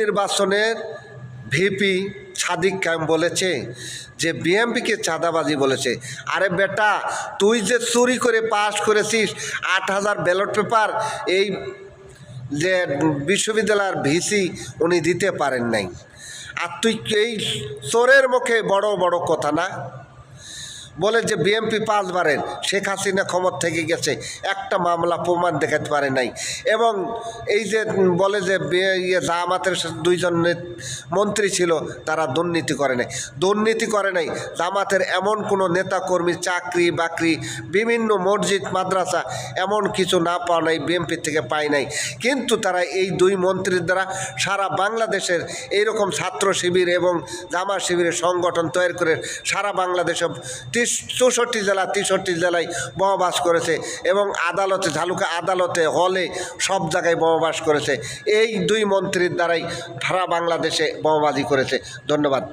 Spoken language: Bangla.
নির্বাচনের ভিপি সাদিক কায়েম বলেছে, যে বিএমপিকে চাঁদাবাজি বলেছে। আরে বেটা, তুই যে চুরি করে পাস করেছিস, আট হাজার ব্যালট পেপার এই যে বিশ্ববিদ্যালয়ের ভিসি উনি দিতে পারেন নাই। আর তুই এই চোরের মুখে বড় বড় কথা না। বলে যে বিএমপি পাঁচবারের শেখ হাসিনা ক্ষমতা থেকে গেছে। একটা মামলা প্রমাণ দেখাতে পারে নাই। এবং এই যে বলে যে ইয়ে জামাতের দুইজন নেত- মন্ত্রী ছিল, তারা দুর্নীতি করে নাই। দুর্নীতি করে নাই। জামাতের এমন কোনো নেতাকর্মী, চাকরি বাকরি, বিভিন্ন মসজিদ, মাদ্রাসা এমন কিছু না পাওয়া নাই, বিএমপি থেকে পায় নাই। কিন্তু তারা এই দুই মন্ত্রীর দ্বারা সারা বাংলাদেশের এইরকম ছাত্র শিবির এবং জামা শিবিরের সংগঠন তৈরি করে সারা বাংলাদেশে চৌষট্টি জেলা তেষট্টি জেলায় বহবাস করেছে এবং আদালতে, ঝালুকা আদালতে, হলে সব জায়গায় বহবাস করেছে। এই দুই মন্ত্রীর দ্বারাই সারা বাংলাদেশে বোমাবাজি করেছে। ধন্যবাদ।